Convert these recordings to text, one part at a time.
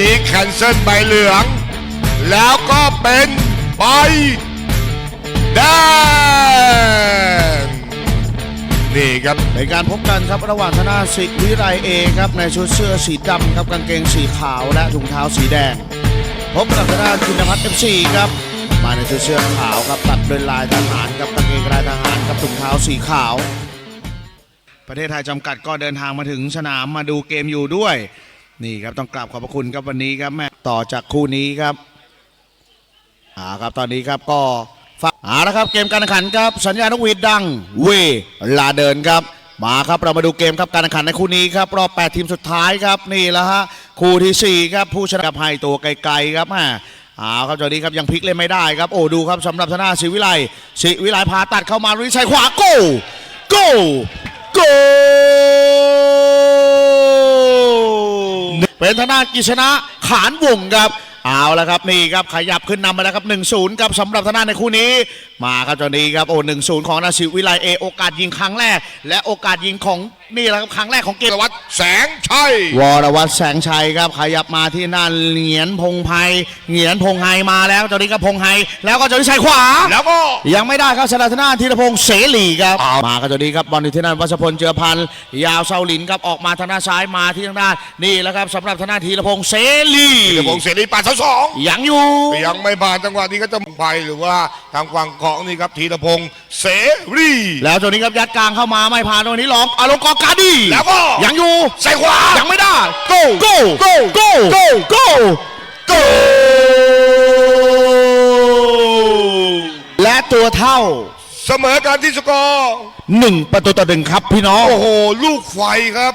นี้แคนเซิลใบเหลือง แล้วก็เป็นใบแดงนี่ครับเป็นการพบกันครับระหว่างธนาสิทธิวิไลเอครับในชุดเสื้อสีดำครับกางเกงสีขาวและถุงเท้าสีแดง พบกับธนาจินพัฒน์เอฟซีครับ มาในชุดเสื้อขาวครับตัดด้วยลายทหารกับกางเกงลายทหารกับถุงเท้าสีขาว ประเทศไทยจำกัดก็เดินทางมาถึงสนามมาดูเกมอยู่ด้วย นี่ครับต้องกราบขอบพระคุณครับวันนี้ครับแม่ต่อจากคู่นี้ครับอ่าครับตอนนี้ครับก็ฝากอ่าแล้วครับเกมการแข่งขันครับ สัญญาณนกหวีดดังเวลาเดินครับ มาครับเรามาดูเกมครับการแข่งขันในคู่นี้ครับรอบ 8 ทีมสุดท้ายครับนี่แหละฮะคู่ทีสี่ 4 ครับผู้ชนะกับให้ตัวไกลๆครับแม่อ่าครับตอนนี้ครับยังพลิกเล่นไม่ได้ครับ โอ้ดูครับสำหรับธนาศิวิไลศิวิไลพาตัดเข้ามาลุยใส่ขวาโก้โก้โก้ เป็นธนากิชนะขานวงครับ เอาละครับนี่ครับขยับขึ้นนำมาแล้วครับ1 0ครับสำหรับทางด้านในคู่นี้ มาครับตอนนี้ครับโอ้หนึ่งศูนย์ของนาซิวิไลเอโอกาสยิงครั้งแรก และโอกาสยิงของนี่แหละครับครั้งแรกของเกมวัดแสงชัยวรวัตรแสงชัยครับขยับมาที่นั่นเหงียนพงไพเหงียนพงไฮมาแล้วตอนนี้ก็พงไฮแล้วก็จะวิชัยขวา แล้วก็ยังไม่ได้ครับสลัดธนาธีรพงษ์เสรีครับอ้าวมาครับตอนนี้ครับบอลอยู่ที่นั่นวัชพลเจือพันธ์ยาวเซาหลินครับออกมาทางด้านซ้ายมาที่ทางด้านนี่แหล้วครับสำหรับธนาธีรพงษ์เสรีธีรพงศ์เสรีป่าดเสาสองยังอยู่ ยังไม่ผ่านจังหวะนี้ก็จะไปหรือว่าทางฝั่งของนี่ครับธีรพงศ์เสรีแล้วตัวนี้ครับยัดกลางเข้ามาไม่ผ่านตรงนี้หลองอารมณ์กอกาดีแล้วก็ยังอยู่ใส่ขวายังไม่ได้โก้โก้โก้โก้โก้โก้โก้และตัวเท่าเสมอกันที่สกอร์หนึ่งประตูต่อหนึ่งครับพี่น้องโอ้โหลูกไฟครับ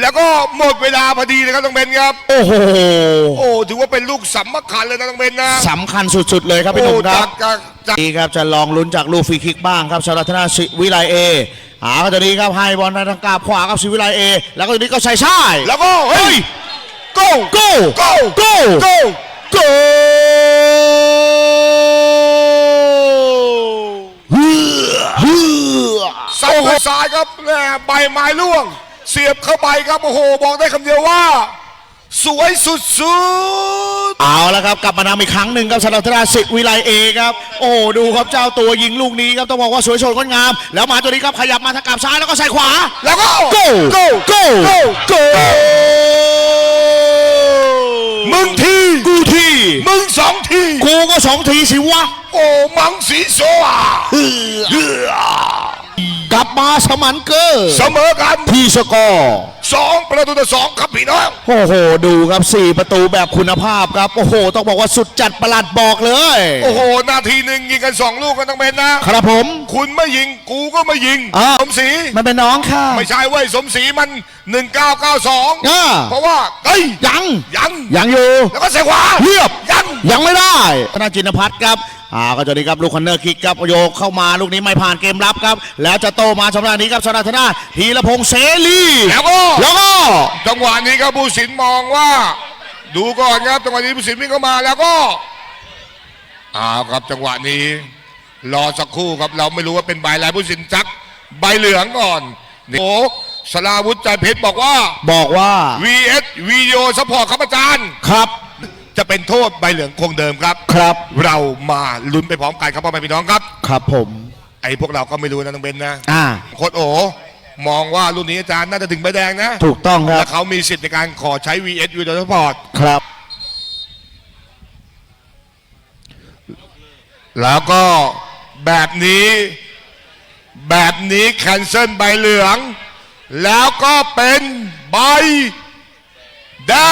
แล้วก็หมดเวลาพอดีเลยครับต้องเบนครับโอ้โหโอ้ถือว่าเป็นลูกสำคัญเลยนะต้องเบนนะสำคัญสุด ๆ เลยครับพี่หโอ้นุ่มคจารักบจากจากนี่ครับจะลองลุ้นจากลูกฟรีคิกบ้างครับสำหรับธนาศิวิไลเอหาก็ตอนนี้ครับให้บอลทางกาบขวากับศิวิไลเอ แล้วก็ตอนนี้ก็ใส่ชายแล้วก็เฮ้ยโก้โก้โก้โก้โก้โก้เฮือเฮือซ้ายกับซ้ายครับแม่ใบไม้ร่วง เสียบเข้าไปครับโอ้โหบอกได้คำเดียวว่า สวยสุดเอาแล้วครับกลับมานำอีกครั้งหนึ่งครับสำหรับธนาศิวิไลเอครับ โอ้โหดูครับเจ้าตัวยิงลูกนี้ครับต้องบอกว่าสวยสดงดงาม แล้วมาตัวนี้ครับขยับมาทางกาบซ้ายแล้วก็ใส่ขวาๆแล้วก็โก้โก้โก้โก้โก้มึงทีกูทีมึงสองทีกูก็สองทีสิวะโอ้มังสีโซอาเฮือ กลับมาสมันเกอร์เสมอกันที่สกอร์สองประตูต่อสองครับพี่น้องโอ้โห ดูครับ 4 ประตูแบบคุณภาพครับ โอ้โห ต้องบอกว่าสุดจัดประหลัดบอกเลย โอ้โห นาทีหนึ่งยิงกันสองลูกกันต้องเป็นนะครับผม คุณไม่ยิงกูก็ไม่ยิง อ่า สมศรีมันเป็นน้องค่ะไม่ใช่เว้ยสมศรีมัน 1992 อ่าเพราะว่าเฮ้ยยังยังยังอยู่ แล้วก็ใส่ขวาเรียบ ยัง ยังไม่ได้ธนาจินพัฒน์ครับ อ่าก็จะดีครับลูกคอนเนอร์คิกครับโยกเข้ามาลูกนี้ไม่ผ่านเกมรับครับ แล้วจะโตมาสำหรับนี้ครับสนาธนาธีรพงษ์เสรีแล้วก็แล้วก็จังหวะนี้ครับผู้สินมองว่า ดูก่อนครับจังหวะนี้ผู้สินวิ่งเข้ามาแล้วก็อ้าวครับจังหวะนี้ รอสักครู่ครับเราไม่รู้ว่าเป็นใบอะไรผู้สินจักใบเหลืองก่อนนี่โอ้สลาวุฒิใจเพชรบอกว่า บอกว่า VS วิดีโอซัพพอร์ตครับอาจารย์ครับ จะเป็นโทษใบเหลืองคงเดิมครับ ครับ เรามาลุ้นไปพร้อมกันครับพ่อแม่พี่น้องครับ ครับผม ไอ้พวกเราก็ไม่รู้นะน้องเบนนะอ่า โค้ดโอ มองว่ารุ่นนี้อาจารย์น่าจะถึงใบแดงนะถูกต้องครัและบ เขามีสิทธิ์ในการขอใช้ VS วิดีโอซัพพอร์ตครับ แล้วก็แบบนี้ แบบนี้แคนเซิลใบเหลือง แล้วก็เป็นใบแดง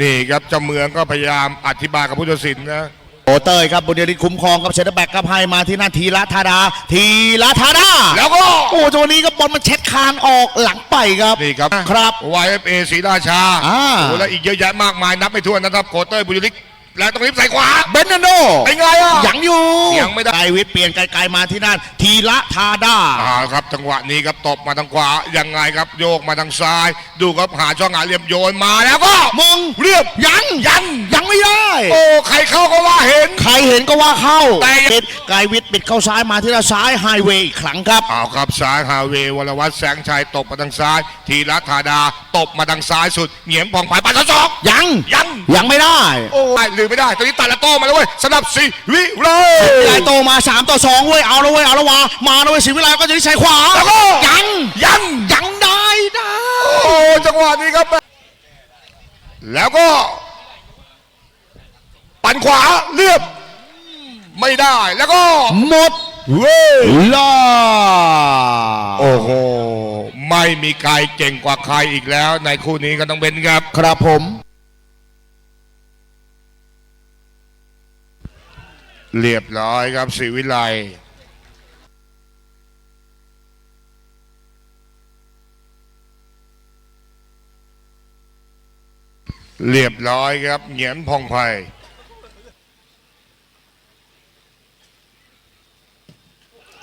นี่ครับเจ้าเมืองก็พยายามอธิบายกับผู้ตัดสินนะโอเตยครับบุญยริศคุ้มครองกับเซนเตอร์แบ็กครับให้มาที่หน้าทีละธาดา ทีละธาดาแล้วก็โอ้ตัวนี้ก็บอลมันเช็ดคานออกหลังไปครับนี่ครับครับ YFA ศรีราชาอ่าโอ้แล้วอีกเยอะแยะมากมายนับไม่ถ้วนนะครับโคเต้ยบุญยริก และตรงนี้ใส่ขวาเบนนาโดเป็นไงอะยังอยู่ยังไม่ได้ไกวิทย์เปลี่ยนไกลๆมาที่นั่นทีละธาดาอ่าครับจังหวะนี้ครับตบมาทางขวายังไงครับโยกมาทางซ้าย ดูครับหาช่องหาเหลี่ยมโยนมาแล้วก็มงเรียบยังยันยังยังไม่ได้โอ้ใครเข้าก็ว่าเห็น ใครเห็นก็ว่าเข้าแต่ปิดกายวิทย์ปิดเข้าซ้ายมาที่ละซ้ายไฮเวย์อีกครั้งครับเอาครับซ้ายฮาเวย์วรวัตแสงชัยตบมาทางซ้าย ทีรัธาดาตบมาทางซ้ายสุดเหงียมผ่องผายปัดกระสอบยังยังยังไม่ได้โอ้ยลืมไม่ได้ตอนนี้ตัดละโต้มาแล้วเว้ยสนับสีวิไรวิไลโตมา3ต่อ2เว้ยเอาแล้วเว้ยเอาแล้ววะมาแล้วเว้ยศรีวิไลก็จะใช้ขวาแล้วก็ยังยังยังได้นะโอ้จังหวะนี้ครับ แล้วก็ ปั่นขวาเรียบ ไม่ได้แล้วก็ หมดเว้ยล่าโอ้โหไม่มีใครเก่งกว่าใครอีกแล้ว ในคู่นี้ก็ต้องเป็นครับ ครับผม เรียบร้อยครับศรีวิไลเรียบร้อยครับ เหงียนพองไพ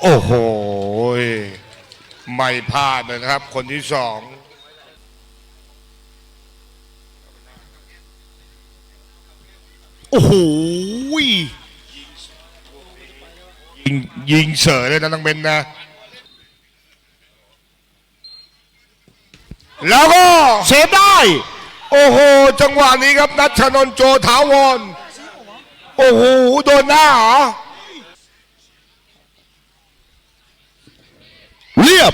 โอ้โห ไม่พลาดเลยนะครับ คนที่สอง โอ้โห ยิงยิงเสยเลยนะต้องเป็นนะ แล้วก็เซฟได้ โอ้โห จังหวะนี้ครับนัชชนน์โจถาวร โอ้โห โดนหน้าเหรอ เรียบ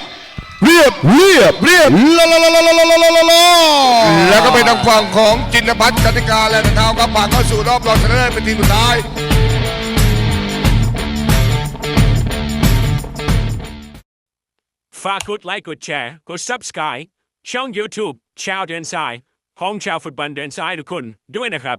เรียบ เรียบ เรียบลาลาลาลาลาลาลาลาลาแล้วก็เป็นทางฝั่งของจินพัฒน์กติกาและนาวครับผ่านเข้าสู่รอบรองชนะเลิศเป็นทีมสุดท้าย ฝากกดไลค์กดแชร์กด subscribe ช่อง YouTube ชาวเดินสายห้องชาวฟุตบอลเดินสายทุกคนด้วยนะครับ